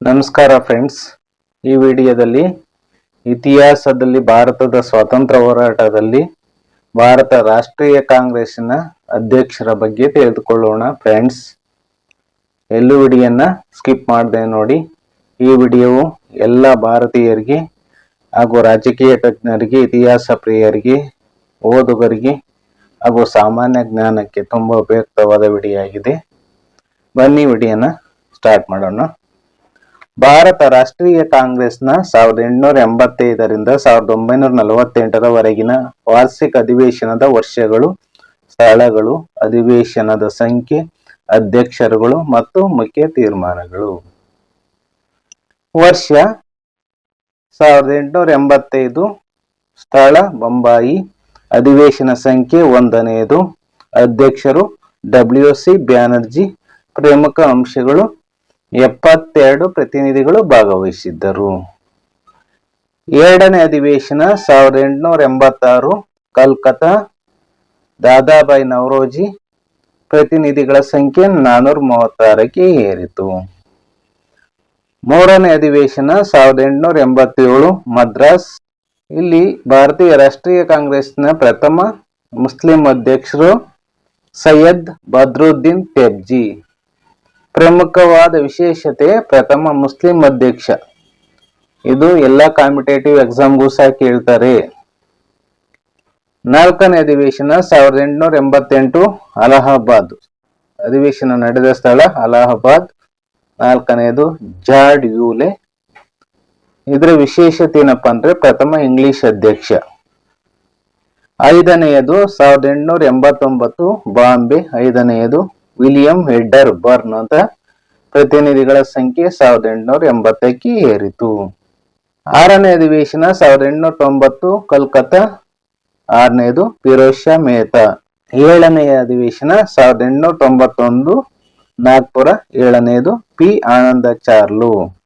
ನಮಸ್ಕಾರ ಫ್ರೆಂಡ್ಸ್ ಈ ವಿಡಿಯೋದಲ್ಲಿ ಇತಿಹಾಸದಲ್ಲಿ ಭಾರತದ ಸ್ವಾತಂತ್ರ್ಯ ಹೋರಾಟದಲ್ಲಿ ಭಾರತ ರಾಷ್ಟ್ರೀಯ ಕಾಂಗ್ರೆಸ್ನ ಅಧ್ಯಕ್ಷರ ಬಗ್ಗೆ ತಿಳಿದುಕೊಳ್ಳೋಣ ಫ್ರೆಂಡ್ಸ್ ಎಲ್ಲೂ ವಿಡಿಯೋನ ಸ್ಕಿಪ್ ಮಾಡದೆ ನೋಡಿ. ಈ ವಿಡಿಯೋವು ಎಲ್ಲ ಭಾರತೀಯರಿಗೆ ಹಾಗೂ ರಾಜಕೀಯ ತಜ್ಞರಿಗೆ, ಇತಿಹಾಸ ಪ್ರಿಯರಿಗೆ, ಓದುಗರಿಗೆ ಹಾಗೂ ಸಾಮಾನ್ಯ ಜ್ಞಾನಕ್ಕೆ ತುಂಬ ಉಪಯುಕ್ತವಾದ ವಿಡಿಯೋ ಆಗಿದೆ. ಬನ್ನಿ ವಿಡಿಯೋನ ಸ್ಟಾರ್ಟ್ ಮಾಡೋಣ. ಭಾರತ ರಾಷ್ಟ್ರೀಯ ಕಾಂಗ್ರೆಸ್ನ ಸಾವಿರದ ಎಂಟುನೂರ ಎಂಬತ್ತೈದರಿಂದ ಸಾವಿರದ ಒಂಬೈನೂರ ನಲವತ್ತೆಂಟರವರೆಗಿನ ವಾರ್ಷಿಕ ಅಧಿವೇಶನದ ವರ್ಷಗಳು, ಸ್ಥಳಗಳು, ಅಧಿವೇಶನದ ಸಂಖ್ಯೆ, ಅಧ್ಯಕ್ಷರುಗಳು ಮತ್ತು ಮುಖ್ಯ ತೀರ್ಮಾನಗಳು. ವರ್ಷ ಸಾವಿರದ ಎಂಟುನೂರ ಎಂಬತ್ತೈದು, ಸ್ಥಳ ಬೊಂಬಾಯಿ, ಅಧಿವೇಶನ ಸಂಖ್ಯೆ ಒಂದನೆಯದು, ಅಧ್ಯಕ್ಷರು ಡಬ್ಲ್ಯೂ ಸಿ ಬ್ಯಾನರ್ಜಿ, ಪ್ರಮುಖ ಅಂಶಗಳು ಎಪ್ಪತ್ತೆರಡು ಪ್ರತಿನಿಧಿಗಳು ಭಾಗವಹಿಸಿದ್ದರು. ಎರಡನೇ ಅಧಿವೇಶನ ಸಾವಿರದ ಎಂಟುನೂರ ಎಂಬತ್ತಾರು ಕಲ್ಕತ್ತಾ ದಾದಾಬಾಯಿ ನವರೋಜಿ ಪ್ರತಿನಿಧಿಗಳ ಸಂಖ್ಯೆ ನಾನೂರ ಮೂವತ್ತಾರಕ್ಕೆ ಏರಿತು. ಮೂರನೇ ಅಧಿವೇಶನ ಸಾವಿರದ ಎಂಟುನೂರ ಎಂಬತ್ತೇಳು ಮದ್ರಾಸ್. ಇಲ್ಲಿ ಭಾರತೀಯ ರಾಷ್ಟ್ರೀಯ ಕಾಂಗ್ರೆಸ್ನ ಪ್ರಥಮ ಮುಸ್ಲಿಂ ಅಧ್ಯಕ್ಷರು ಸೈಯದ್ ಬದ್ರುದ್ದೀನ್ ತೆಬ್ಜಿ. ಪ್ರಮುಖವಾದ ವಿಶೇಷತೆ ಪ್ರಥಮ ಮುಸ್ಲಿಂ ಅಧ್ಯಕ್ಷ. ಇದು ಎಲ್ಲ ಕಾಂಪಿಟೇಟಿವ್ ಎಕ್ಸಾಮ್ಗೂ ಸಹ ಕೇಳ್ತಾರೆ. ನಾಲ್ಕನೇ ಅಧಿವೇಶನ ಸಾವಿರದ ಎಂಟುನೂರ ಎಂಬತ್ತೆಂಟು ಅಲಹಾಬಾದ್. ಅಧಿವೇಶನ ನಡೆದ ಸ್ಥಳ ಅಲಹಾಬಾದ್. ನಾಲ್ಕನೆಯದು ಜಾರ್ಡ್ ಯೂಲೆ. ಇದರ ವಿಶೇಷತೆ ಏನಪ್ಪ ಅಂದ್ರೆ ಪ್ರಥಮ ಇಂಗ್ಲಿಷ್ ಅಧ್ಯಕ್ಷ. ಐದನೆಯದು ಸಾವಿರದ ಎಂಟುನೂರ ಎಂಬತ್ತೊಂಬತ್ತು ಬಾಂಬೆ. ಐದನೆಯದು ವಿಲಿಯಂ ಹೆಡ್ಡರ್ ಬರ್ನ್ ಅಂತ ಪ್ರತಿನಿಧಿಗಳ ಸಂಖ್ಯೆ ಸಾವಿರದ ಎಂಟುನೂರ ಎಂಬತ್ತಕ್ಕೆ ಏರಿತು. ಆರನೇ ಅಧಿವೇಶನ ಸಾವಿರದ ಎಂಟುನೂರ ತೊಂಬತ್ತು, ಕಲ್ಕತ್ತಾ. ಆರನೇದು ಫಿರೋಜ್ ಶಾ ಮೆಹ್ತಾ. ಏಳನೆಯ ಅಧಿವೇಶನ ಸಾವಿರದ ಎಂಟುನೂರ ತೊಂಬತ್ತೊಂದು, ನಾಗ್ಪುರ. ಏಳನೇದು ಪಿ. ಆನಂದಾಚಾರ್ಲು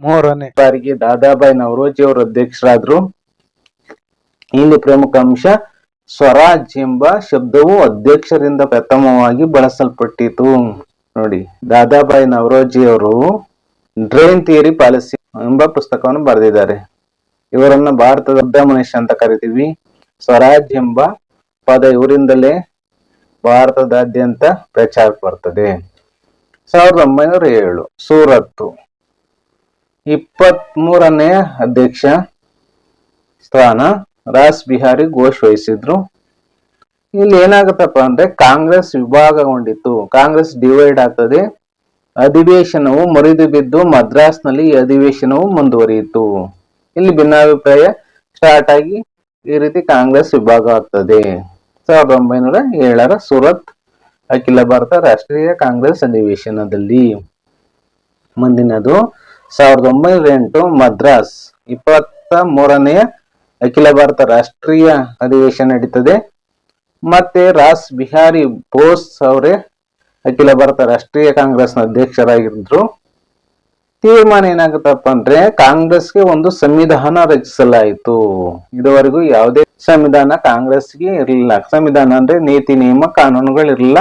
ಮೂರನೇ ಬಾರಿಗೆ ದಾದಾಬಾಯಿ ನವರೋಜಿ ಅವರು ಅಧ್ಯಕ್ಷರಾದ್ರು. ಇಲ್ಲಿ ಪ್ರಮುಖ ಅಂಶ, ಸ್ವರಾಜ್ ಎಂಬ ಶಬ್ದವು ಅಧ್ಯಕ್ಷರಿಂದ ಪ್ರಥಮವಾಗಿ ಬಳಸಲ್ಪಟ್ಟಿತು. ನೋಡಿ, ದಾದಾಬಾಯಿ ನವರೋಜಿ ಅವರು ಡ್ರೈನ್ ಥಿಯರಿ ಪಾಲಿಸಿ ಎಂಬ ಪುಸ್ತಕವನ್ನು ಬರೆದಿದ್ದಾರೆ. ಇವರನ್ನ ಭಾರತದ ದೊಡ್ಡ ಮನುಷ್ಯ ಅಂತ ಕರಿತೀವಿ. ಸ್ವರಾಜ್ ಎಂಬ ಪದ ಇವರಿಂದಲೇ ಭಾರತದಾದ್ಯಂತ ಪ್ರಚಾರಕ್ಕೆ ಬರ್ತದೆ. ಸಾವಿರದ ಒಂಬೈನೂರ ಏಳು, ಸೂರತ್ತು. ಇಪ್ಪತ್ತ್ ಮೂರನೇ ಅಧ್ಯಕ್ಷ ಸ್ಥಾನ ರಾಸ್ ಬಿಹಾರಿ ಘೋಷ್ ವಹಿಸಿದ್ರು. ಇಲ್ಲಿ ಏನಾಗುತ್ತಪ್ಪ ಅಂದ್ರೆ ಕಾಂಗ್ರೆಸ್ ವಿಭಾಗಗೊಂಡಿತ್ತು. ಕಾಂಗ್ರೆಸ್ ಡಿವೈಡ್ ಆಗ್ತದೆ. ಅಧಿವೇಶನವು ಮುರಿದು ಬಿದ್ದು ಮದ್ರಾಸ್ನಲ್ಲಿ ಈ ಅಧಿವೇಶನವು ಮುಂದುವರಿಯಿತು. ಇಲ್ಲಿ ಭಿನ್ನಾಭಿಪ್ರಾಯ ಸ್ಟಾರ್ಟ್ ಆಗಿ ಈ ರೀತಿ ಕಾಂಗ್ರೆಸ್ ವಿಭಾಗ ಆಗ್ತದೆ. ಸಾವಿರದ ಒಂಬೈನೂರ ಏಳರ ಸೂರತ್ ಅಖಿಲ ಭಾರತ ರಾಷ್ಟ್ರೀಯ ಕಾಂಗ್ರೆಸ್ ಅಧಿವೇಶನದಲ್ಲಿ. ಮುಂದಿನದು ಸಾವಿರದ ಒಂಬೈನೂರ ಎಂಟು ಮದ್ರಾಸ್. ಇಪ್ಪತ್ತ ಮೂರನೆಯ ಅಖಿಲ ಭಾರತ ರಾಷ್ಟ್ರೀಯ ಅಧಿವೇಶನ ನಡೀತದೆ. ಮತ್ತೆ ರಾಸ್ ಬಿಹಾರಿ ಬೋಸ್ ಅವರೇ ಅಖಿಲ ಭಾರತ ರಾಷ್ಟ್ರೀಯ ಕಾಂಗ್ರೆಸ್ನ ಅಧ್ಯಕ್ಷರಾಗಿದ್ರು. ತೀರ್ಮಾನ ಏನಾಗುತ್ತಪ್ಪ ಅಂದ್ರೆ ಕಾಂಗ್ರೆಸ್ಗೆ ಒಂದು ಸಂವಿಧಾನ ರಚಿಸಲಾಯಿತು. ಇದುವರೆಗೂ ಯಾವುದೇ ಸಂವಿಧಾನ ಕಾಂಗ್ರೆಸ್ಗೆ ಇರಲಿಲ್ಲ. ಸಂವಿಧಾನ ಅಂದ್ರೆ ನೀತಿ, ನಿಯಮ ಕಾನೂನುಗಳಿರಲಿಲ್ಲ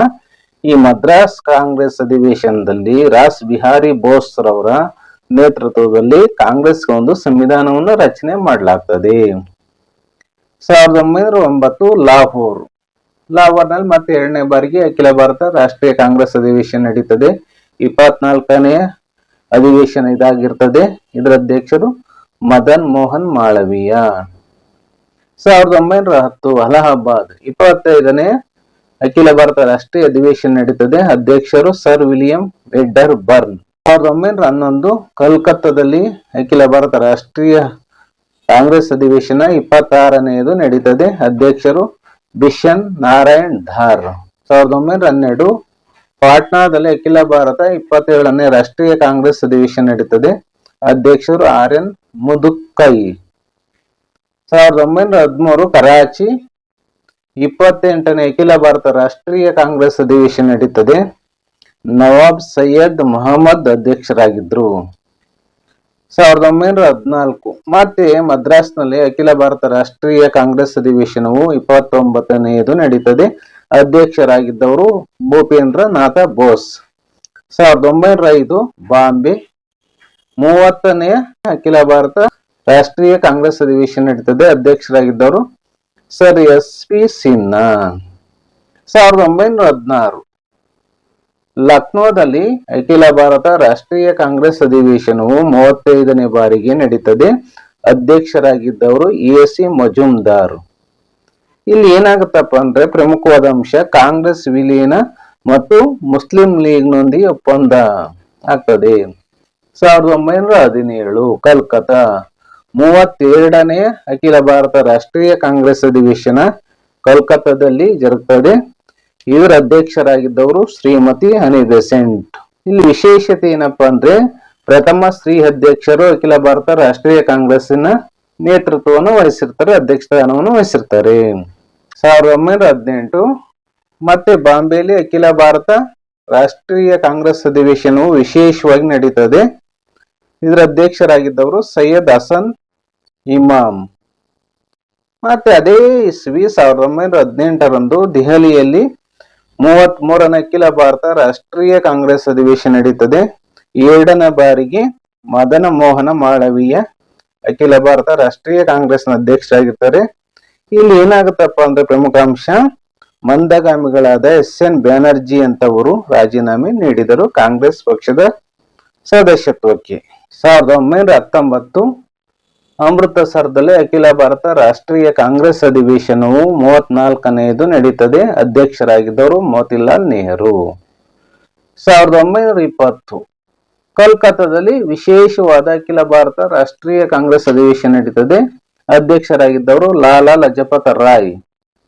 ಈ ಮದ್ರಾಸ್ ಕಾಂಗ್ರೆಸ್ ಅಧಿವೇಶನದಲ್ಲಿ ರಾಸ್ ಬಿಹಾರಿ ಬೋಸ್ ರವರ ನೇತೃತ್ವದಲ್ಲಿ ಕಾಂಗ್ರೆಸ್ ಒಂದು ಸಂವಿಧಾನವನ್ನು ರಚನೆ ಮಾಡಲಾಗ್ತದೆ. ಸಾವಿರದ ಒಂಬೈನೂರ ಒಂಬತ್ತು ಲಾಹೋರ್, ಲಾಹೋರ್ನಲ್ಲಿ ಮತ್ತೆ ಎರಡನೇ ಬಾರಿಗೆ ಅಖಿಲ ಭಾರತ ರಾಷ್ಟ್ರೀಯ ಕಾಂಗ್ರೆಸ್ ಅಧಿವೇಶನ ನಡೀತದೆ. ಇಪ್ಪತ್ನಾಲ್ಕನೇ ಅಧಿವೇಶನ ಇದಾಗಿರ್ತದೆ. ಇದರ ಅಧ್ಯಕ್ಷರು ಮದನ್ ಮೋಹನ್ ಮಾಳವೀಯ. ಸಾವಿರದ ಒಂಬೈನೂರ ಹತ್ತು ಅಲಹಾಬಾದ್, ಇಪ್ಪತ್ತೈದನೇ ಅಖಿಲ ಭಾರತ ರಾಷ್ಟ್ರೀಯ ಅಧಿವೇಶನ ನಡೀತದೆ. ಅಧ್ಯಕ್ಷರು ಸರ್ ವಿಲಿಯಂ ವೆಡ್ಡರ್ ಬರ್ನ್. ಸಾವಿರದ ಒಂಬೈನೂರ ಹನ್ನೊಂದು ಕಲ್ಕತ್ತಾದಲ್ಲಿ ಅಖಿಲ ಭಾರತ ರಾಷ್ಟ್ರೀಯ ಕಾಂಗ್ರೆಸ್ ಅಧಿವೇಶನ ಇಪ್ಪತ್ತಾರನೆಯದು ನಡೀತದೆ. ಅಧ್ಯಕ್ಷರು ಬಿಷನ್ ನಾರಾಯಣ್ ಧಾರ್. ಸಾವಿರದ ಒಂಬೈನೂರ ಹನ್ನೆರಡು ಪಾಟ್ನಾದಲ್ಲಿ ಅಖಿಲ ಭಾರತ ಇಪ್ಪತ್ತೇಳನೇ ರಾಷ್ಟ್ರೀಯ ಕಾಂಗ್ರೆಸ್ ಅಧಿವೇಶನ ನಡೀತದೆ. ಅಧ್ಯಕ್ಷರು ಆರ್ ಎನ್ ಮುದುಕೈ ಸಾವಿರದ ಒಂಬೈನೂರ ಹದಿಮೂರು ಕರಾಚಿ ಇಪ್ಪತ್ತೆಂಟನೇ ಅಖಿಲ ಭಾರತ ರಾಷ್ಟ್ರೀಯ ಕಾಂಗ್ರೆಸ್ ಅಧಿವೇಶನ ನಡೀತದೆ. ನವಾಬ್ ಸೈಯದ್ ಮೊಹಮ್ಮದ್ ಅಧ್ಯಕ್ಷರಾಗಿದ್ರು. ಸಾವಿರದ ಒಂಬೈನೂರ ಹದಿನಾಲ್ಕು ಮತ್ತೆ ಮದ್ರಾಸ್ನಲ್ಲಿ ಅಖಿಲ ಭಾರತ ರಾಷ್ಟ್ರೀಯ ಕಾಂಗ್ರೆಸ್ ಅಧಿವೇಶನವು ಇಪ್ಪತ್ತೊಂಬತ್ತನೆಯದು ನಡೀತದೆ. ಅಧ್ಯಕ್ಷರಾಗಿದ್ದವರು ಭೂಪೇಂದ್ರ ನಾಥ ಬೋಸ್. ಸಾವಿರದ ಒಂಬೈನೂರ ಐದು ಬಾಂಬೆ ಮೂವತ್ತನೆಯ ಅಖಿಲ ಭಾರತ ರಾಷ್ಟ್ರೀಯ ಕಾಂಗ್ರೆಸ್ ಅಧಿವೇಶನ ನಡೀತದೆ. ಅಧ್ಯಕ್ಷರಾಗಿದ್ದವರು ಸರ್ ಎಸ್ ಪಿ ಸಿನ್ಹಾ. ಸಾವಿರದ ಒಂಬೈನೂರ ಹದಿನಾರು ಲಕ್ನೋದಲ್ಲಿ ಅಖಿಲ ಭಾರತ ರಾಷ್ಟ್ರೀಯ ಕಾಂಗ್ರೆಸ್ ಅಧಿವೇಶನವು ಮೂವತ್ತೈದನೇ ಬಾರಿಗೆ ನಡೀತದೆ. ಅಧ್ಯಕ್ಷರಾಗಿದ್ದವರು ಎ ಸಿ ಮಜುಮ್ದಾರ್ ಇಲ್ಲಿ ಏನಾಗುತ್ತಪ್ಪ ಅಂದ್ರೆ ಪ್ರಮುಖವಾದ ಅಂಶ ಕಾಂಗ್ರೆಸ್ ವಿಲೀನ ಮತ್ತು ಮುಸ್ಲಿಂ ಲೀಗ್ನೊಂದಿಗೆ ಒಪ್ಪಂದ ಆಗ್ತದೆ. ಸಾವಿರದ ಒಂಬೈನೂರ ಹದಿನೇಳು, ಕಲ್ಕತ್ತಾ. ಮೂವತ್ತೆರಡನೇ ಅಖಿಲ ಭಾರತ ರಾಷ್ಟ್ರೀಯ ಕಾಂಗ್ರೆಸ್ ಅಧಿವೇಶನ ಕಲ್ಕತ್ತಾದಲ್ಲಿ ಜರುಗುತ್ತದೆ ಇವರ ಅಧ್ಯಕ್ಷರಾಗಿದ್ದವರು ಶ್ರೀಮತಿ ಹನಿ ಬೆಸೆಂಟ್ ಇಲ್ಲಿ ವಿಶೇಷತೆ ಏನಪ್ಪಾ ಅಂದ್ರೆ ಪ್ರಥಮ ಸ್ತ್ರೀ ಅಧ್ಯಕ್ಷರು ಅಖಿಲ ಭಾರತ ರಾಷ್ಟ್ರೀಯ ಕಾಂಗ್ರೆಸ್ಸಿನ ನೇತೃತ್ವವನ್ನು ವಹಿಸಿರ್ತಾರೆ ಅಧ್ಯಕ್ಷ ಸ್ಥಾನವನ್ನು ವಹಿಸಿರ್ತಾರೆ. ಸಾವಿರದ ಒಂಬೈನೂರ ಹದಿನೆಂಟು ಮತ್ತೆ ಬಾಂಬೆಯಲ್ಲಿ ಅಖಿಲ ಭಾರತ ರಾಷ್ಟ್ರೀಯ ಕಾಂಗ್ರೆಸ್ ಅಧಿವೇಶನವು ವಿಶೇಷವಾಗಿ ನಡೀತದೆ. ಇದರ ಅಧ್ಯಕ್ಷರಾಗಿದ್ದವರು ಸೈಯದ್ ಹಸನ್ ಇಮಾಮ್. ಮತ್ತೆ ಅದೇ ಇಸ್ವಿ ಸಾವಿರದ ಒಂಬೈನೂರ ಹದಿನೆಂಟರಂದು ದೆಹಲಿಯಲ್ಲಿ ಮೂವತ್ತ್ ಮೂರನೇ ಅಖಿಲ ಭಾರತ ರಾಷ್ಟ್ರೀಯ ಕಾಂಗ್ರೆಸ್ ಅಧಿವೇಶನ ನಡೀತದೆ. ಎರಡನೇ ಬಾರಿಗೆ ಮದನ ಮೋಹನ ಮಾಳವೀಯ ಅಖಿಲ ಭಾರತ ರಾಷ್ಟ್ರೀಯ ಕಾಂಗ್ರೆಸ್ನ ಅಧ್ಯಕ್ಷರಾಗಿರ್ತಾರೆ. ಇಲ್ಲಿ ಏನಾಗುತ್ತಪ್ಪ ಅಂದ್ರೆ ಪ್ರಮುಖ ಅಂಶ, ಮಂದಗಾಮಿಗಳಾದ ಎಸ್ ಎನ್ ಬ್ಯಾನರ್ಜಿ ಅಂತವರು ರಾಜೀನಾಮೆ ನೀಡಿದರು ಕಾಂಗ್ರೆಸ್ ಪಕ್ಷದ ಸದಸ್ಯತ್ವಕ್ಕೆ. ಸಾವಿರದ ಒಂಬೈನೂರ ಹತ್ತೊಂಬತ್ತು ಅಮೃತಸರದಲ್ಲಿ ಅಖಿಲ ಭಾರತ ರಾಷ್ಟ್ರೀಯ ಕಾಂಗ್ರೆಸ್ ಅಧಿವೇಶನವು ಮೂವತ್ನಾಲ್ಕನೆಯದು ನಡೀತದೆ. ಅಧ್ಯಕ್ಷರಾಗಿದ್ದವರು ಮೋತಿಲಾಲ್ ನೆಹರು. ಸಾವಿರದ ಒಂಬೈನೂರ ಇಪ್ಪತ್ತು ಕೋಲ್ಕತ್ತಾದಲ್ಲಿ ವಿಶೇಷವಾದ ಅಖಿಲ ಭಾರತ ರಾಷ್ಟ್ರೀಯ ಕಾಂಗ್ರೆಸ್ ಅಧಿವೇಶನ ನಡೀತದೆ. ಅಧ್ಯಕ್ಷರಾಗಿದ್ದವರು ಲಾಲಾ ಲಜಪತ ರಾಯ್.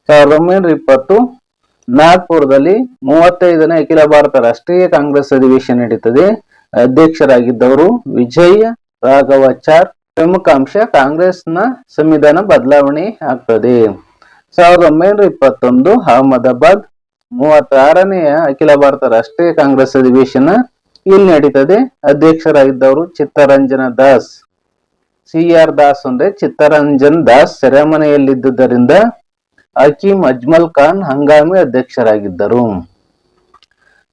ಸಾವಿರದ ಒಂಬೈನೂರ ಇಪ್ಪತ್ತು ನಾಗ್ಪುರದಲ್ಲಿ ಮೂವತ್ತೈದನೇ ಅಖಿಲ ಭಾರತ ರಾಷ್ಟ್ರೀಯ ಕಾಂಗ್ರೆಸ್ ಅಧಿವೇಶನ ನಡೀತದೆ. ಅಧ್ಯಕ್ಷರಾಗಿದ್ದವರು ವಿಜಯ ರಾಘವಾಚಾರ್. ಪ್ರಮುಖ ಅಂಶ ಕಾಂಗ್ರೆಸ್ನ ಸಂವಿಧಾನ ಬದಲಾವಣೆ ಆಗ್ತದೆ. ಸಾವಿರದ ಒಂಬೈನೂರ ಇಪ್ಪತ್ತೊಂದು ಅಹಮದಾಬಾದ್ ಮೂವತ್ತಾರನೆಯ ಅಖಿಲ ಭಾರತ ರಾಷ್ಟ್ರೀಯ ಕಾಂಗ್ರೆಸ್ ಅಧಿವೇಶನ ಇಲ್ಲಿ ನಡೀತದೆ. ಅಧ್ಯಕ್ಷರಾಗಿದ್ದವರು ಚಿತ್ತರಂಜನ ದಾಸ್. ಸಿ ಆರ್ ದಾಸ್ ಅಂದ್ರೆ ಚಿತ್ತರಂಜನ್ ದಾಸ್ ಸೆರೆಮನೆಯಲ್ಲಿದ್ದುದರಿಂದ ಹಕೀಂ ಅಜ್ಮಲ್ ಖಾನ್ ಹಂಗಾಮಿ ಅಧ್ಯಕ್ಷರಾಗಿದ್ದರು.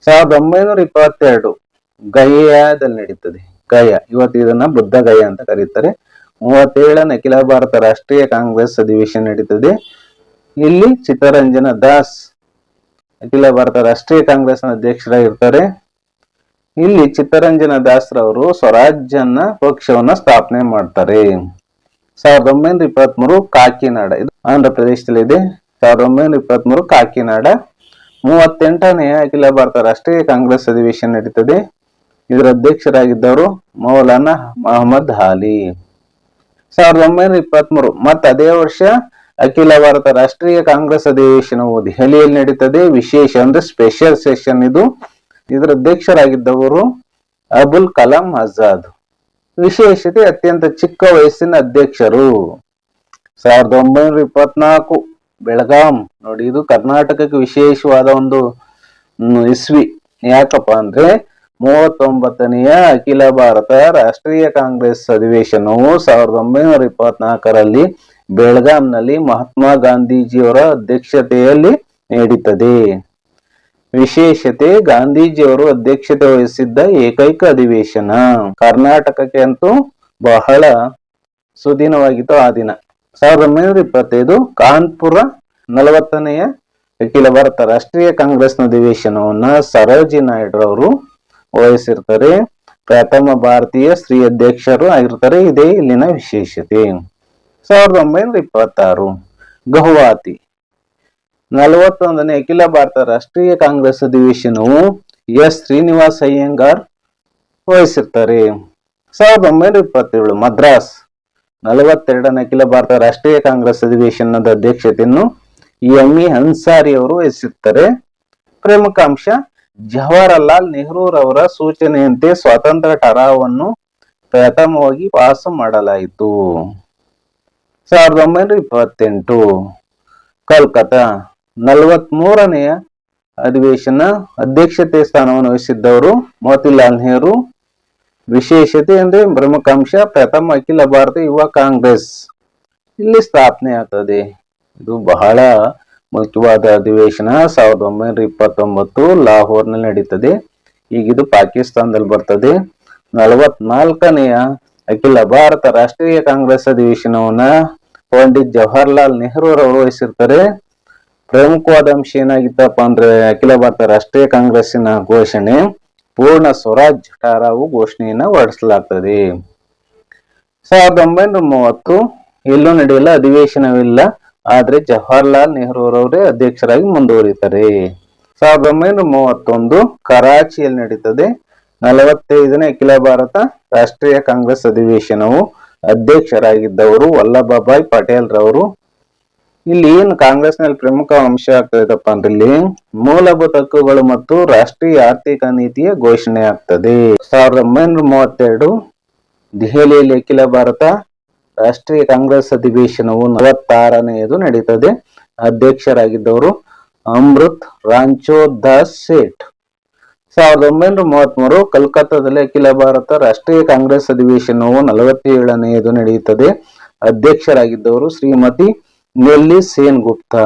ಸಾವಿರದ ಒಂಬೈನೂರ ಇಪ್ಪತ್ತೆರಡು ಗಯಾದಲ್ಲಿ ನಡೀತದೆ. ಗಯ. ಇವತ್ತು ಇದನ್ನ ಬುದ್ಧ ಗಯ ಅಂತ ಕರೀತಾರೆ. ಮೂವತ್ತೇಳನೇ ಅಖಿಲ ಭಾರತ ರಾಷ್ಟ್ರೀಯ ಕಾಂಗ್ರೆಸ್ ಅಧಿವೇಶನ ನಡೀತದೆ. ಇಲ್ಲಿ ಚಿತ್ತರಂಜನ ದಾಸ್ ಅಖಿಲ ಭಾರತ ರಾಷ್ಟ್ರೀಯ ಕಾಂಗ್ರೆಸ್ನ ಅಧ್ಯಕ್ಷರಾಗಿರ್ತಾರೆ. ಇಲ್ಲಿ ಚಿತ್ತರಂಜನ ದಾಸ್ ರವರು ಸ್ವರಾಜ್ಯನ ಪಕ್ಷವನ್ನ ಸ್ಥಾಪನೆ ಮಾಡ್ತಾರೆ. ಸಾವಿರದ ಒಂಬೈನೂರ ಇಪ್ಪತ್ಮೂರು ಕಾಕಿನಾಡ. ಇದು ಆಂಧ್ರ ಪ್ರದೇಶದಲ್ಲಿದೆ ಸಾವಿರದ ಒಂಬೈನೂರ ಇಪ್ಪತ್ಮೂರು ಕಾಕಿನಾಡ. ಮೂವತ್ತೆಂಟನೆಯ ಅಖಿಲ ಭಾರತ ರಾಷ್ಟ್ರೀಯ ಕಾಂಗ್ರೆಸ್ ಅಧಿವೇಶನ ನಡೀತದೆ. ಇದರ ಅಧ್ಯಕ್ಷರಾಗಿದ್ದವರು ಮೌಲಾನಾ ಮಹಮ್ಮದ್ ಹಾಲಿ. ಸಾವಿರದ ಒಂಬೈನೂರ ಇಪ್ಪತ್ಮೂರು. ಮತ್ತು ಅದೇ ವರ್ಷ ಅಖಿಲ ಭಾರತ ರಾಷ್ಟ್ರೀಯ ಕಾಂಗ್ರೆಸ್ ಅಧಿವೇಶನವು ದೆಹಲಿಯಲ್ಲಿ ನಡೀತದೆ. ವಿಶೇಷ ಅಂದ್ರೆ ಸ್ಪೆಷಲ್ ಸೆಷನ್ ಇದು. ಇದರ ಅಧ್ಯಕ್ಷರಾಗಿದ್ದವರು ಅಬುಲ್ ಕಲಾಂ ಆಜಾದ್. ವಿಶೇಷತೆ ಅತ್ಯಂತ ಚಿಕ್ಕ ವಯಸ್ಸಿನ ಅಧ್ಯಕ್ಷರು. ಸಾವಿರದ ಒಂಬೈನೂರ ಇಪ್ಪತ್ನಾಲ್ಕು ಬೆಳಗಾಂ. ನೋಡಿ, ಇದು ಕರ್ನಾಟಕಕ್ಕೆ ವಿಶೇಷವಾದ ಒಂದು ಇಸ್ವಿ. ಯಾಕಪ್ಪ ಅಂದ್ರೆ ಮೂವತ್ತೊಂಬತ್ತನೆಯ ಅಖಿಲ ಭಾರತ ರಾಷ್ಟ್ರೀಯ ಕಾಂಗ್ರೆಸ್ ಅಧಿವೇಶನವು ಸಾವಿರದ ಒಂಬೈನೂರ ಇಪ್ಪತ್ನಾಲ್ಕರಲ್ಲಿ ಬೆಳಗಾಂನಲ್ಲಿ ಮಹಾತ್ಮ ಗಾಂಧೀಜಿಯವರ ಅಧ್ಯಕ್ಷತೆಯಲ್ಲಿ ನೀಡುತ್ತದೆ. ವಿಶೇಷತೆ, ಗಾಂಧೀಜಿಯವರು ಅಧ್ಯಕ್ಷತೆ ವಹಿಸಿದ್ದ ಏಕೈಕ ಅಧಿವೇಶನ. ಕರ್ನಾಟಕಕ್ಕೆ ಅಂತೂ ಬಹಳ ಸುದಿನವಾಗಿತ್ತು ಆ ದಿನ. ಸಾವಿರದ ಒಂಬೈನೂರ ಇಪ್ಪತ್ತೈದು ಕಾನ್ಪುರ ನಲವತ್ತನೆಯ ಅಖಿಲ ಭಾರತ ರಾಷ್ಟ್ರೀಯ ಕಾಂಗ್ರೆಸ್ನ ಅಧಿವೇಶನವನ್ನ ಸರೋಜಿ ನಾಯ್ಡು ಅವರು ವಹಿಸಿರ್ತಾರೆ. ಪ್ರಥಮ ಭಾರತೀಯ ಸ್ತ್ರೀ ಅಧ್ಯಕ್ಷರು ಆಗಿರ್ತಾರೆ. ಇದೇ ಇಲ್ಲಿನ ವಿಶೇಷತೆ. ಸಾವಿರದ ಒಂಬೈನೂರ ಇಪ್ಪತ್ತಾರು. ಗೌಹಾತಿ. ನಲವತ್ತೊಂದನೇ ಅಖಿಲ ಭಾರತ ರಾಷ್ಟ್ರೀಯ ಕಾಂಗ್ರೆಸ್ ಅಧಿವೇಶನವು ಎಸ್. ಶ್ರೀನಿವಾಸ್ ಅಯ್ಯಂಗಾರ್ ವಹಿಸಿರ್ತಾರೆ. ಸಾವಿರದ ಒಂಬೈನೂರ ಇಪ್ಪತ್ತೇಳು ಮದ್ರಾಸ್. ನಲವತ್ತೆರಡನೇ ಅಖಿಲ ಭಾರತ ರಾಷ್ಟ್ರೀಯ ಕಾಂಗ್ರೆಸ್ ಅಧಿವೇಶನದ ಅಧ್ಯಕ್ಷತೆಯನ್ನು ಎಂ. ಇ ಅನ್ಸಾರಿ ಅವರು ವಹಿಸಿರ್ತಾರೆ. ಪ್ರಮುಖ ಅಂಶ ಜವಾಹರಲಾಲ್ ನೆಹರೂರವರ ಸೂಚನೆಯಂತೆ ಸ್ವಾತಂತ್ರ್ಯ ಠರಾವನ್ನು ಪ್ರಥಮವಾಗಿ ಪಾಸ್ ಮಾಡಲಾಯಿತು. ಸಾವಿರದ ಒಂಬೈನೂರ ಇಪ್ಪತ್ತೆಂಟು ಕೋಲ್ಕತ್ತಾ ನಲವತ್ಮೂರನೆಯ ಅಧಿವೇಶನ ಅಧ್ಯಕ್ಷತೆ ಸ್ಥಾನವನ್ನು ವಹಿಸಿದ್ದವರು ಮೋತಿಲಾಲ್ ನೆಹರು. ವಿಶೇಷತೆ ಅಂದ್ರೆ ಪ್ರಮುಖ ಅಂಶ, ಪ್ರಥಮ ಅಖಿಲ ಭಾರತ ಯುವ ಕಾಂಗ್ರೆಸ್. ಇಲ್ಲಿ ಸ್ಥಾಪನೆ ಆಗ್ತದೆ. ಇದು ಬಹಳ ಮುಖ್ಯವಾದ ಅಧಿವೇಶನ ಸಾವಿರದ ಒಂಬೈನೂರ ಇಪ್ಪತ್ತೊಂಬತ್ತು ಲಾಹೋರ್ನಲ್ಲಿ ನಡೀತದೆ. ಈಗ ಇದು ಪಾಕಿಸ್ತಾನದಲ್ಲಿ ಬರ್ತದೆ. ನಲವತ್ನಾಲ್ಕನೆಯ ಅಖಿಲ ಭಾರತ ರಾಷ್ಟ್ರೀಯ ಕಾಂಗ್ರೆಸ್ ಅಧಿವೇಶನವನ್ನ ಪಂಡಿತ್ ಜವಾಹರ್ಲಾಲ್ ನೆಹರು ಅವರು ವಹಿಸಿರ್ತಾರೆ ಪ್ರಮುಖವಾದ ಅಂಶ ಏನಾಗಿತ್ತಪ್ಪ ಅಂದ್ರೆ ಅಖಿಲ ಭಾರತ ರಾಷ್ಟ್ರೀಯ ಕಾಂಗ್ರೆಸ್ಸಿನ ಘೋಷಣೆ, ಪೂರ್ಣ ಸ್ವರಾಜ್ ಠಾರಾವು ಘೋಷಣೆಯನ್ನ ಹೊರಡಿಸಲಾಗ್ತದೆ. ಸಾವಿರದ ಒಂಬೈನೂರ ಮೂವತ್ತು ಎಲ್ಲೂ ನಡೆಯಲ್ಲ, ಅಧಿವೇಶನವಿಲ್ಲ. ಆದ್ರೆ ಜವಾಹರ್ಲಾಲ್ ನೆಹರು ಅವರೇ ಅಧ್ಯಕ್ಷರಾಗಿ ಮುಂದುವರಿತಾರೆ. ಸಾವಿರದ ಒಂಬೈನೂರ ಮೂವತ್ತೊಂದು ಕರಾಚಿಯಲ್ಲಿ ನಡೀತದೆ. ನಲವತ್ತೈದನೇ ಅಖಿಲ ಭಾರತ ರಾಷ್ಟ್ರೀಯ ಕಾಂಗ್ರೆಸ್ ಅಧಿವೇಶನವು ಅಧ್ಯಕ್ಷರಾಗಿದ್ದವರು ವಲ್ಲಭಭಾಯ್ ಪಟೇಲ್ ರವರು. ಇಲ್ಲಿ ಏನು ಕಾಂಗ್ರೆಸ್ನಲ್ಲಿ ಪ್ರಮುಖ ಅಂಶ ಆಗ್ತದಪ್ಪ ಅಂದ್ರೆ ಇಲ್ಲಿ ಮೂಲಭೂತ ಹಕ್ಕುಗಳು ಮತ್ತು ರಾಷ್ಟ್ರೀಯ ಆರ್ಥಿಕ ನೀತಿಯ ಘೋಷಣೆ ಆಗ್ತದೆ. ಸಾವಿರದ ಒಂಬೈನೂರ ಮೂವತ್ತೆರಡು ದೆಹಲಿಯಲ್ಲಿ ಅಖಿಲ ಭಾರತ ರಾಷ್ಟ್ರೀಯ ಕಾಂಗ್ರೆಸ್ ಅಧಿವೇಶನವು ನಲವತ್ತಾರನೆಯದು ನಡೀತದೆ. ಅಧ್ಯಕ್ಷರಾಗಿದ್ದವರು ಅಮೃತ್ ರಾಂಚೋ ದಾಸ್ ಸೇಠ್. ಸಾವಿರದ ಒಂಬೈನೂರ ಮೂವತ್ಮೂರು ಕಲ್ಕತ್ತಾದಲ್ಲಿ ಅಖಿಲ ಭಾರತ ರಾಷ್ಟ್ರೀಯ ಕಾಂಗ್ರೆಸ್ ಅಧಿವೇಶನವು ನಲವತ್ತೇಳನೆಯದು ನಡೆಯುತ್ತದೆ ಅಧ್ಯಕ್ಷರಾಗಿದ್ದವರು ಶ್ರೀಮತಿ ನೆಲ್ಲಿ ಸೇನ್ ಗುಪ್ತಾ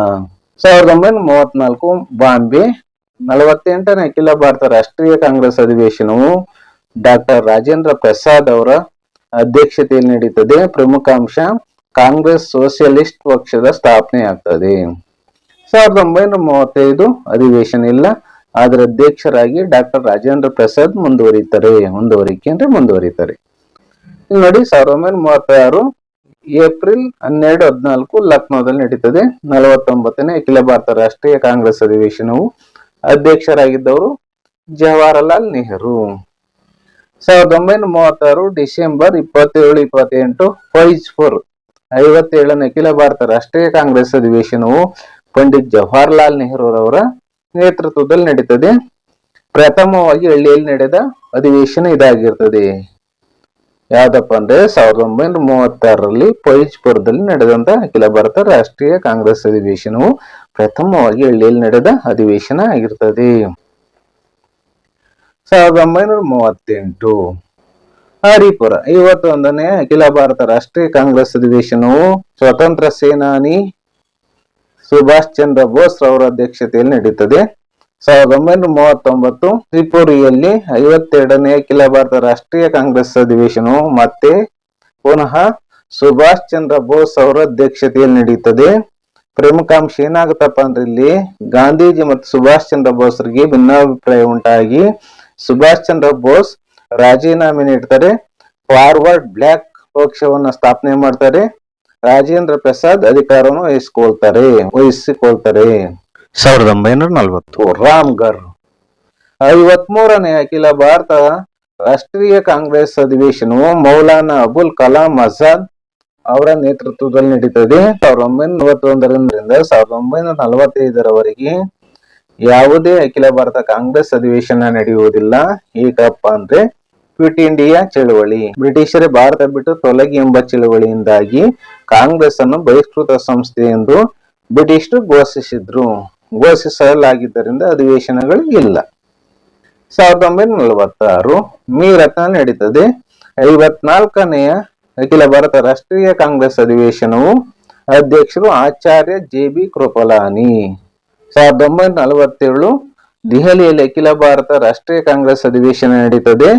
ಸಾವಿರದ ಒಂಬೈನೂರ ಮೂವತ್ನಾಲ್ಕು ಬಾಂಬೆ ನಲವತ್ತೆಂಟನೇ ಅಖಿಲ ಭಾರತ ರಾಷ್ಟ್ರೀಯ ಕಾಂಗ್ರೆಸ್ ಅಧಿವೇಶನವು ಡಾಕ್ಟರ್ ರಾಜೇಂದ್ರ ಪ್ರಸಾದ್ ಅವರ ಅಧ್ಯಕ್ಷತೆಯಲ್ಲಿ ನಡೀತದೆ ಪ್ರಮುಖ ಅಂಶ ಕಾಂಗ್ರೆಸ್ ಸೋಷಿಯಲಿಸ್ಟ್ ಪಕ್ಷದ ಸ್ಥಾಪನೆ ಆಗ್ತದೆ. ಸಾವಿರದ ಒಂಬೈನೂರ ಮೂವತ್ತೈದು ಅಧಿವೇಶನ ಇಲ್ಲ ಅದರ ಅಧ್ಯಕ್ಷರಾಗಿ ಡಾಕ್ಟರ್ ರಾಜೇಂದ್ರ ಪ್ರಸಾದ್ ಮುಂದುವರಿತಾರೆ. ಮುಂದುವರಿಕೆ ಅಂದ್ರೆ ಮುಂದುವರಿತಾರೆ. ನೋಡಿ ಸಾವಿರದ ಒಂಬೈನೂರ ಮೂವತ್ತಾರು ಏಪ್ರಿಲ್ ಹನ್ನೆರಡು ಹದಿನಾಲ್ಕು ಲಕ್ನೋದಲ್ಲಿ ನಡೀತದೆ. ನಲವತ್ತೊಂಬತ್ತನೇ ಅಖಿಲ ಭಾರತ ರಾಷ್ಟ್ರೀಯ ಕಾಂಗ್ರೆಸ್ ಅಧಿವೇಶನವು. ಅಧ್ಯಕ್ಷರಾಗಿದ್ದವರು ಜವಾಹರಲಾಲ್ ನೆಹರು. ಸಾವಿರದ ಒಂಬೈನೂರ ಮೂವತ್ತಾರು ಡಿಸೆಂಬರ್ ಇಪ್ಪತ್ತೇಳು, ಇಪ್ಪತ್ತೆಂಟು ಫೈಜ್ಪುರ್ ಐವತ್ತೇಳನೇ ಅಖಿಲ ಭಾರತ ರಾಷ್ಟ್ರೀಯ ಕಾಂಗ್ರೆಸ್ ಅಧಿವೇಶನವು ಪಂಡಿತ್ ಜವಾಹರ್ಲಾಲ್ ನೆಹರು ಅವರ ನೇತೃತ್ವದಲ್ಲಿ ನಡೀತದೆ. ಪ್ರಥಮವಾಗಿ ಹಳ್ಳಿಯಲ್ಲಿ ನಡೆದ ಅಧಿವೇಶನ ಇದಾಗಿರ್ತದೆ. ಯಾವ್ದಪ್ಪ ಅಂದ್ರೆ ಸಾವಿರದ ಒಂಬೈನೂರ ಮೂವತ್ತಾರರಲ್ಲಿ ಪೈಜ್ಪುರದಲ್ಲಿ ನಡೆದಂತ ಅಖಿಲ ಭಾರತ ರಾಷ್ಟ್ರೀಯ ಕಾಂಗ್ರೆಸ್ ಅಧಿವೇಶನವು ಪ್ರಥಮವಾಗಿ ಹಳ್ಳಿಯಲ್ಲಿ ನಡೆದ ಅಧಿವೇಶನ ಆಗಿರ್ತದೆ. ಸಾವಿರದ ಒಂಬೈನೂರ ಮೂವತ್ತೆಂಟು, ಹರಿಪುರ. ಐವತ್ತೊಂದನೇ ಅಖಿಲ ಭಾರತ ರಾಷ್ಟ್ರೀಯ ಕಾಂಗ್ರೆಸ್ ಅಧಿವೇಶನವು ಸ್ವತಂತ್ರ ಸೇನಾನಿ ಸುಭಾಷ್ ಚಂದ್ರ ಬೋಸ್ ರವರ ಅಧ್ಯಕ್ಷತೆಯಲ್ಲಿ ನಡೆಯುತ್ತದೆ ಸಾವಿರದ ಒಂಬೈನೂರ ಮೂವತ್ತೊಂಬತ್ತು ತ್ರಿಪುರಿಯಲ್ಲಿ ಐವತ್ತೆರಡನೇ ಅಖಿಲ ಭಾರತ ರಾಷ್ಟ್ರೀಯ ಕಾಂಗ್ರೆಸ್ ಅಧಿವೇಶನವು ಮತ್ತೆ ಪುನಃ ಸುಭಾಷ್ ಚಂದ್ರ ಬೋಸ್ ಅವರ ಅಧ್ಯಕ್ಷತೆಯಲ್ಲಿ ನಡೆಯುತ್ತದೆ ಪ್ರಮುಖ ಅಂಶ ಏನಾಗುತ್ತಪ್ಪ ಅಂದ್ರೆ ಇಲ್ಲಿ ಗಾಂಧೀಜಿ ಮತ್ತು ಸುಭಾಷ್ ಚಂದ್ರ ಬೋಸ್ರಿಗೆ ಭಿನ್ನಾಭಿಪ್ರಾಯ ಉಂಟಾಗಿ ಸುಭಾಷ್ ಚಂದ್ರ ಬೋಸ್ ರಾಜೀನಾಮೆ ನೀಡ್ತಾರೆ ಫಾರ್ವರ್ಡ್ ಬ್ಲಾಕ್ ಪಕ್ಷವನ್ನ ಸ್ಥಾಪನೆ ಮಾಡ್ತಾರೆ. ರಾಜೇಂದ್ರ ಪ್ರಸಾದ್ ಅಧಿಕಾರವನ್ನು ವಹಿಸ್ಕೊಳ್ತಾರೆ ವಹಿಸಿಕೊಳ್ತಾರೆ. ಸಾವಿರದ ಒಂಬೈನೂರ ನಲವತ್ತು. ರಾಮ್ಗರ್. ಐವತ್ಮೂರನೇ ಅಖಿಲ ಭಾರತ ರಾಷ್ಟ್ರೀಯ ಕಾಂಗ್ರೆಸ್ ಅಧಿವೇಶನವು ಮೌಲಾನಾ ಅಬುಲ್ ಕಲಾಂ ಆಜಾದ್ ಅವರ ನೇತೃತ್ವದಲ್ಲಿ ನಡೀತದೆ. ಸಾವಿರದ ಒಂಬೈನೂರ ನಲವತ್ತೊಂದರಿಂದ ಸಾವಿರದ ಒಂಬೈನೂರ ನಲವತ್ತೈದರವರೆಗೆ ಯಾವುದೇ ಅಖಿಲ ಭಾರತ ಕಾಂಗ್ರೆಸ್ ಅಧಿವೇಶನ ನಡೆಯುವುದಿಲ್ಲ. ಏಕಪ್ಪ ಅಂದ್ರೆ ಕ್ವಿಟ್ ಇಂಡಿಯಾ ಚಳುವಳಿ. ಬ್ರಿಟಿಷರೇ ಭಾರತ ಬಿಟ್ಟು ತೊಲಗಿ ಎಂಬ ಚಳವಳಿಯಿಂದಾಗಿ ಕಾಂಗ್ರೆಸ್ ಅನ್ನು ಬಹಿಷ್ಕೃತ ಸಂಸ್ಥೆ ಎಂದು ಬ್ರಿಟಿಷರು ಘೋಷಿಸಿದ್ರು. ಘೋಷಿಸಲಾಗಿದ್ದರಿಂದ ಅಧಿವೇಶನಗಳು ಇಲ್ಲ. ಸಾವಿರದ ಒಂಬೈನೂರ ನಲವತ್ತಾರು ಮೀರತ್ನ ನಡೀತದೆ. ಐವತ್ನಾಲ್ಕನೆಯ ಅಖಿಲ ಭಾರತ ರಾಷ್ಟ್ರೀಯ ಕಾಂಗ್ರೆಸ್ ಅಧಿವೇಶನವು ಅಧ್ಯಕ್ಷರು ಆಚಾರ್ಯ ಜೆ ಬಿ ಕೃಪಲಾನಿ. ಸಾವಿರದ ಒಂಬೈನೂರ ನಲವತ್ತೇಳು ದೆಹಲಿಯಲ್ಲಿ ಅಖಿಲ ಭಾರತ ರಾಷ್ಟ್ರೀಯ ಕಾಂಗ್ರೆಸ್ ಅಧಿವೇಶನ ನಡೀತದೆ.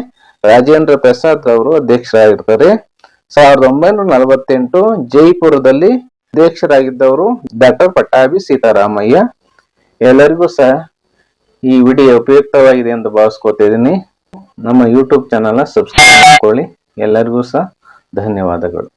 ರಾಜೇಂದ್ರ ಪ್ರಸಾದ್ ಅವರು ಅಧ್ಯಕ್ಷರಾಗಿರ್ತಾರೆ. ಸಾವಿರದ ಒಂಬೈನೂರ ನಲವತ್ತೆಂಟು ಜೈಪುರದಲ್ಲಿ ಅಧ್ಯಕ್ಷರಾಗಿದ್ದವರು ಡಾಕ್ಟರ್ ಪಟ್ಟಾಭಿ ಸೀತಾರಾಮಯ್ಯ. ಎಲ್ಲರಿಗೂ ಸಹ ಈ ವಿಡಿಯೋ ಉಪಯುಕ್ತವಾಗಿದೆ ಎಂದು ಭಾವಿಸ್ಕೋತಿದ್ದೀನಿ. ನಮ್ಮ ಯೂಟ್ಯೂಬ್ ಚಾನಲ್ನ ಸಬ್ಸ್ಕ್ರೈಬ್ ಮಾಡ್ಕೊಳ್ಳಿ. ಎಲ್ಲರಿಗೂ ಸಹ ಧನ್ಯವಾದಗಳು.